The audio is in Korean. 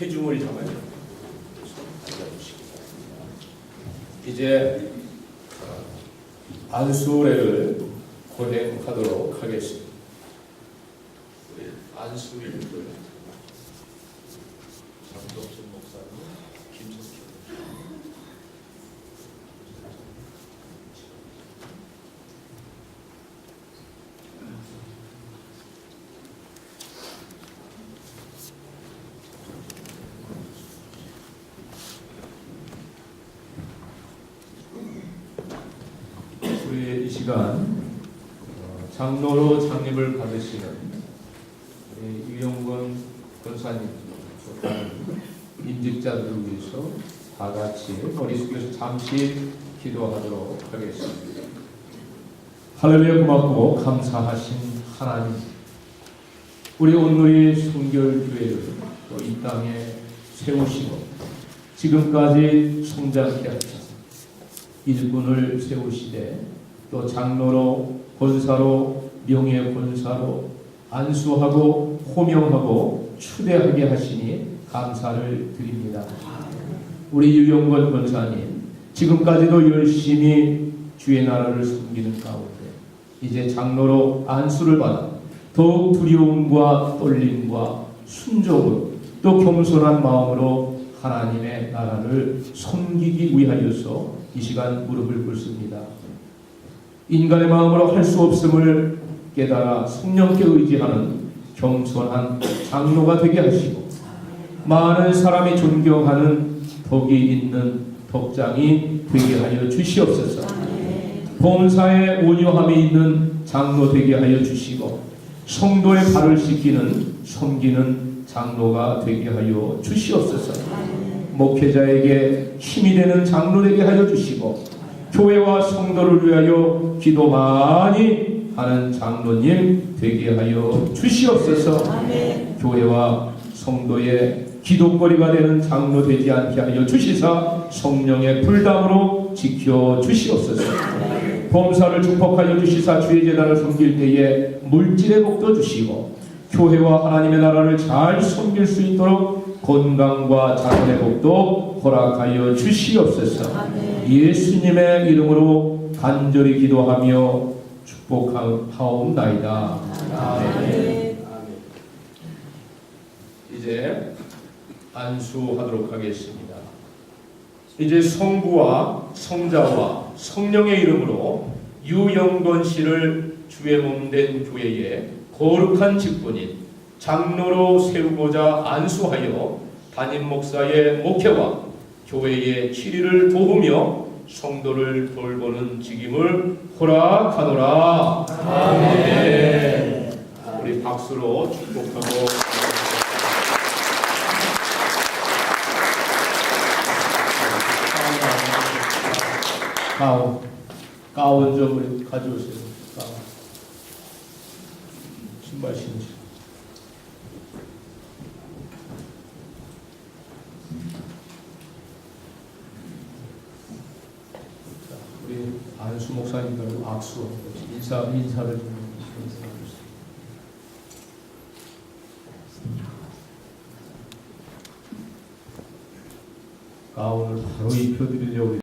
회중을 잡아야 됩니다. 이제 어, 안수례를 고행하도록 하겠습니다. 안수일을 장동순 목사님, 김성철 목사님. 우리 이 시간 어, 장로로 장립을 받으시는 유영건 권사님 임직자들을 위해서 다 같이 머리 숙여서 잠시 기도하도록 하겠습니다. 할렐루야 고맙고 감사하신 하나님 우리 오늘의 성결교회를 또이 땅에 세우시고 지금까지 성장케 하셔서 일꾼을 세우시되 또 장로로 권사로 명예 권사로 안수하고 호명하고 추대하게 하시니 감사를 드립니다. 우리 유영권 권사님 지금까지도 열심히 주의 나라를 섬기는 가운데 이제 장로로 안수를 받아 더욱 두려움과 떨림과 순종으로 또 겸손한 마음으로 하나님의 나라를 섬기기 위하여서 이 시간 무릎을 꿇습니다. 인간의 마음으로 할 수 없음을 깨달아 성령께 의지하는 겸손한 장로가 되게 하시고 많은 사람이 존경하는 덕이 있는 덕장이 되게 하여 주시옵소서. 범사에 온유함이 있는 장로 되게 하여 주시고 성도의 발을 씻기는 섬기는 장로가 되게 하여 주시옵소서. 목회자에게 힘이 되는 장로 되게 하여 주시고 교회와 성도를 위하여 기도 많이 하는 장로님 되게 하여 주시옵소서. 교회와 성도의 기도거리가 되는 장로 되지 않게 하여 주시사 성령의 불담으로 지켜 주시옵소서. 범사를 축복하여 주시사 주의 재단을 섬길 때에 물질의 복도 주시고 교회와 하나님의 나라를 잘 섬길 수 있도록 건강과 자손의 복도 허락하여 주시옵소서. 예수님의 이름으로 간절히 기도하며 축복하옵나이다. 아멘. 이제 안수하도록 하겠습니다. 이제 성부와 성자와 성령의 이름으로 유영건 씨를 주의 몸된 교회에 거룩한 직분인 장로로 세우고자 안수하여 담임 목사의 목회와 교회의 치리를 도우며 성도를 돌보는 직임을 허락하노라. 아멘. 우리 박수로 축복하고 가운 가운 좀 가져오세요. 가운 신발 신지. 자, 우리 안수 목사님들 악수 인사 인사를 좀. 가운을 바로 입혀드리려고